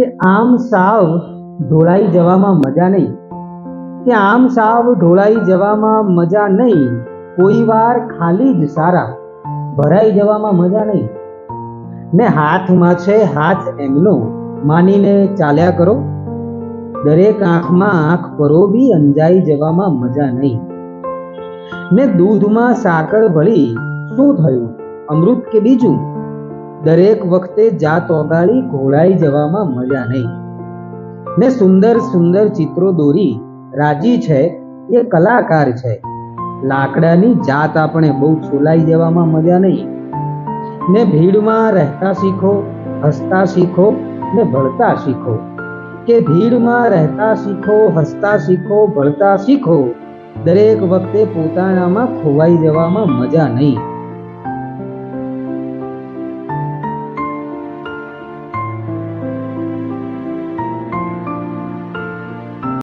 કે આમ સાવ ઢોળાઈ જવામાં મજા નહીં. કે આમ સાવ ઢોળાઈ જવામાં મજા નહીં. કોઈ વાર ખાલી જ સારા ભરાઈ જવામાં મજા નહીં. ને હાથમાં છે હાથ એમનો. માનીને ચાલ્યા કરો. દરેક આંખમાં આંખ પરોબી અંજાઈ જવામાં મજા નહીં. ને દૂધમાં સાકર ભળી શું થયું? અમૃત કે બીજું? દરેક વખતે જાત ઓગાળી ઘોળાઈ જવામાં મજા નહીં. ને સુંદર સુંદર ચિત્રો દોરી, રાજી છે, એ કલાકાર છે. લાકડાની જાત આપણે બહુ છોલાઈ જવામાં મજા નહીં. ને ભીડમાં રહેતા શીખો, હસતા શીખો ને ભળતા શીખો. કે ભીડમાં રહેતા શીખો, હસતા શીખો, ભળતા શીખો. દરેક વખતે પોતાનામાં ખોવાઈ જવામાં મજા નહીં.